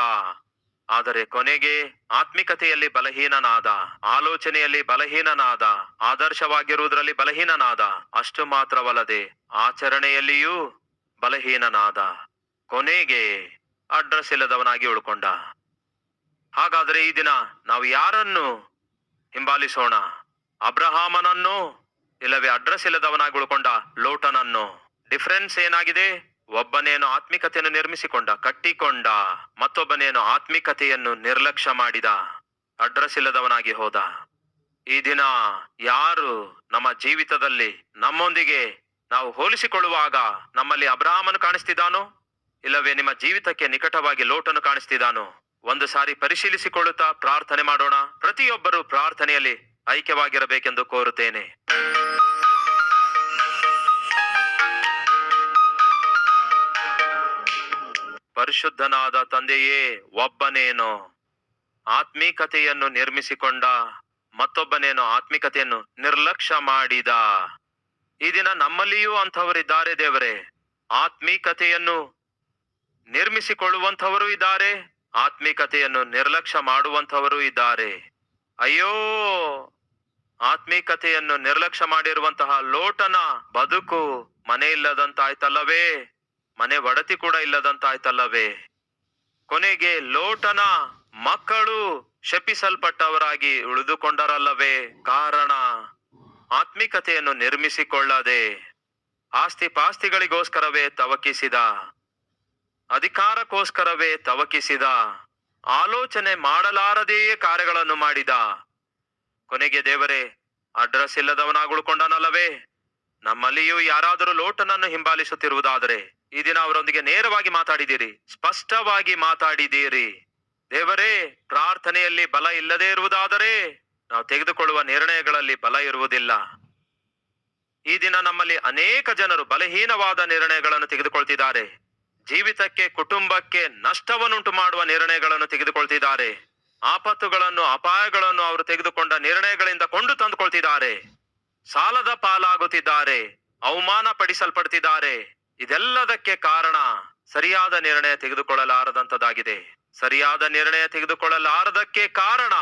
ಆದರೆ ಕೊನೆಗೆ ಆತ್ಮಿಕತೆಯಲ್ಲಿ ಬಲಹೀನನಾದ, ಆಲೋಚನೆಯಲ್ಲಿ ಬಲಹೀನನಾದ, ಆದರ್ಶವಾಗಿರುವುದರಲ್ಲಿ ಬಲಹೀನನಾದ, ಅಷ್ಟು ಮಾತ್ರವಲ್ಲದೆ ಆಚರಣೆಯಲ್ಲಿಯೂ ಬಲಹೀನನಾದ, ಕೊನೆಗೆ ಅಡ್ರೆಸ್ ಇಲ್ಲದವನಾಗಿ ಉಳ್ಕೊಂಡ. ಹಾಗಾದರೆ ಈ ದಿನ ನಾವು ಯಾರನ್ನು ಹಿಂಬಾಲಿಸೋಣ? ಅಬ್ರಹಾಮನನ್ನು ಇಲ್ಲವೇ ಅಡ್ರೆಸ್ ಇಲ್ಲದವನಾಗಿ ಉಳ್ಕೊಂಡ ಲೋಟನನ್ನು? ಡಿಫರೆನ್ಸ್ ಏನಾಗಿದೆ? ಒಬ್ಬನೇನು ಆತ್ಮಿಕತೆಯನ್ನು ನಿರ್ಮಿಸಿಕೊಂಡ, ಕಟ್ಟಿಕೊಂಡ, ಮತ್ತೊಬ್ಬನೇನು ಆತ್ಮಿಕತೆಯನ್ನು ನಿರ್ಲಕ್ಷ್ಯ ಮಾಡಿದ, ಅಡ್ರೆಸ್ ಇಲ್ಲದವನಾಗಿ ಹೋದ. ಈ ದಿನ ಯಾರು ನಮ್ಮ ಜೀವಿತದಲ್ಲಿ ನಮ್ಮೊಂದಿಗೆ ನಾವು ಹೋಲಿಸಿಕೊಳ್ಳುವಾಗ ನಮ್ಮಲ್ಲಿ ಅಬ್ರಹಾಮನು ಕಾಣಿಸ್ತಿದ್ದಾನೋ, ಇಲ್ಲವೇ ನಿಮ್ಮ ಜೀವಿತಕ್ಕೆ ನಿಕಟವಾಗಿ ಲೋಟನು ಕಾಣಿಸ್ತಿದ್ದಾನೋ, ಒಂದು ಸಾರಿ ಪರಿಶೀಲಿಸಿಕೊಳ್ಳುತ್ತಾ ಪ್ರಾರ್ಥನೆ ಮಾಡೋಣ. ಪ್ರತಿಯೊಬ್ಬರು ಪ್ರಾರ್ಥನೆಯಲ್ಲಿ ಐಕ್ಯವಾಗಿರಬೇಕೆಂದು ಕೋರುತ್ತೇನೆ. ಪರಿಶುದ್ಧನಾದ ತಂದೆಯೇ, ಒಬ್ಬನೇನೋ ಆತ್ಮೀಕತೆಯನ್ನು ನಿರ್ಮಿಸಿಕೊಂಡ, ಮತ್ತೊಬ್ಬನೇನೋ ಆತ್ಮಿಕತೆಯನ್ನು ನಿರ್ಲಕ್ಷ್ಯ ಮಾಡಿದ. ಈ ದಿನ ನಮ್ಮಲ್ಲಿಯೂ ಅಂಥವರಿದ್ದಾರೆ ದೇವರೇ. ಆತ್ಮೀಕತೆಯನ್ನು ನಿರ್ಮಿಸಿಕೊಳ್ಳುವಂಥವರು ಇದ್ದಾರೆ, ಆತ್ಮೀಕತೆಯನ್ನು ನಿರ್ಲಕ್ಷ್ಯ ಮಾಡುವಂಥವರು ಇದ್ದಾರೆ. ಅಯ್ಯೋ, ಆತ್ಮೀಕತೆಯನ್ನು ನಿರ್ಲಕ್ಷ್ಯ ಮಾಡಿರುವಂತಹ ಲೋಟನ ಬದುಕು ಮನೆ ಇಲ್ಲದಂತಾಯ್ತಲ್ಲವೇ ಮನೆ ಒಡತಿ ಕೂಡ ಇಲ್ಲದಂತಾಯ್ತಲ್ಲವೇ? ಕೊನೆಗೆ ಲೋಟನ ಮಕ್ಕಳು ಶಪಿಸಲ್ಪಟ್ಟವರಾಗಿ ಉಳಿದುಕೊಂಡರಲ್ಲವೇ? ಕಾರಣ, ಆತ್ಮಿಕತೆಯನ್ನು ನಿರ್ಮಿಸಿಕೊಳ್ಳದೆ ಆಸ್ತಿ ಪಾಸ್ತಿಗಳಿಗೋಸ್ಕರವೇ ತವಕಿಸಿದ, ಅಧಿಕಾರಕ್ಕೋಸ್ಕರವೇ ತವಕಿಸಿದ, ಆಲೋಚನೆ ಮಾಡಲಾರದೆಯೇ ಕಾರ್ಯಗಳನ್ನು ಮಾಡಿದ. ಕೊನೆಗೆ ದೇವರೇ, ಅಡ್ರೆಸ್ ಇಲ್ಲದವನಾಗುಳ್ಕೊಂಡನಲ್ಲವೇ ನಮ್ಮಲ್ಲಿಯೂ ಯಾರಾದರೂ ಲೋಟನನ್ನು ಹಿಂಬಾಲಿಸುತ್ತಿರುವುದಾದರೆ ಈ ದಿನ ಅವರೊಂದಿಗೆ ನೇರವಾಗಿ ಮಾತಾಡಿದ್ದೀರಿ. ಸ್ಪಷ್ಟವಾಗಿ ಮಾತಾಡಿದ್ದೀರಿ. ದೇವರೇ, ಪ್ರಾರ್ಥನೆಯಲ್ಲಿ ಬಲ ಇಲ್ಲದೆ ಇರುವುದಾದರೆ ನಾವು ತೆಗೆದುಕೊಳ್ಳುವ ನಿರ್ಣಯಗಳಲ್ಲಿ ಬಲ ಇರುವುದಿಲ್ಲ. ಈ ದಿನ ನಮ್ಮಲ್ಲಿ ಅನೇಕ ಜನರು ಬಲಹೀನವಾದ ನಿರ್ಣಯಗಳನ್ನು ತೆಗೆದುಕೊಳ್ತಿದ್ದಾರೆ. ಜೀವಿತಕ್ಕೆ, ಕುಟುಂಬಕ್ಕೆ ನಷ್ಟವನ್ನುಂಟು ಮಾಡುವ ನಿರ್ಣಯಗಳನ್ನು ತೆಗೆದುಕೊಳ್ತಿದ್ದಾರೆ. ಆಪತ್ತುಗಳನ್ನು, ಅಪಾಯಗಳನ್ನು ಅವರು ತೆಗೆದುಕೊಂಡ ನಿರ್ಣಯಗಳಿಂದ ಕೊಂಡು ತಂದುಕೊಳ್ತಿದ್ದಾರೆ. ಸಾಲದ ಪಾಲಾಗುತ್ತಿದ್ದಾರೆ. ಅವಮಾನ ಪಡಿಸಲ್ಪಡ್ತಿದ್ದಾರೆ ಇದೆಲ್ಲದಕ್ಕೆ ಕಾರಣ ಸರಿಯಾದ ನಿರ್ಣಯ ತೆಗೆದುಕೊಳ್ಳಲಾರದಂತದಾಗಿದೆ ಸರಿಯಾದ ನಿರ್ಣಯ ತೆಗೆದುಕೊಳ್ಳಲಾರದಕ್ಕೆ ಕಾರಣ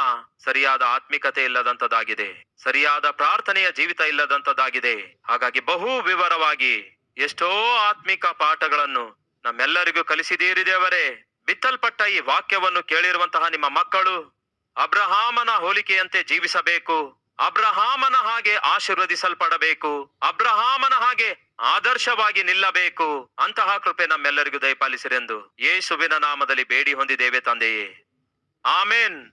ಸರಿಯಾದ ಆತ್ಮಿಕತೆ ಇಲ್ಲದಂತದಾಗಿದೆ ಸರಿಯಾದ ಪ್ರಾರ್ಥನೆಯ ಜೀವಿತ ಇಲ್ಲದಂತದಾಗಿದೆ ಹಾಗಾಗಿ ಬಹು ವಿವರವಾಗಿ ಎಷ್ಟೋ ಆತ್ಮಿಕ ಪಾಠಗಳನ್ನು ನಮ್ಮೆಲ್ಲರಿಗೂ ಕಲಿಸಿದೀರಿ ದೇವರೇ. ಬಿತ್ತಲ್ಪಟ್ಟ ಈ ವಾಕ್ಯವನ್ನು ಕೇಳಿರುವಂತಹ ನಿಮ್ಮ ಮಕ್ಕಳು ಅಬ್ರಹಾಮನ ಹೋಲಿಕೆಯಂತೆ ಜೀವಿಸಬೇಕು. ಅಬ್ರಹಾಮನ ಹಾಗೆ ಆಶೀರ್ವದಿಸಲ್ಪಡಬೇಕು. ಅಬ್ರಹಾಮನ ಹಾಗೆ ಆದರ್ಶವಾಗಿ ನಿಲ್ಲಬೇಕು. ಅಂತಹ ಕೃಪೆ ನಮ್ಮೆಲ್ಲರಿಗೂ ದಯಪಾಲಿಸಿರೆಂದು ಯೇಸುವಿನ ನಾಮದಲ್ಲಿ ಬೇಡಿ ಹೊಂದಿದ್ದೇವೆ ತಂದೆಯೇ. ಆಮೇನ್.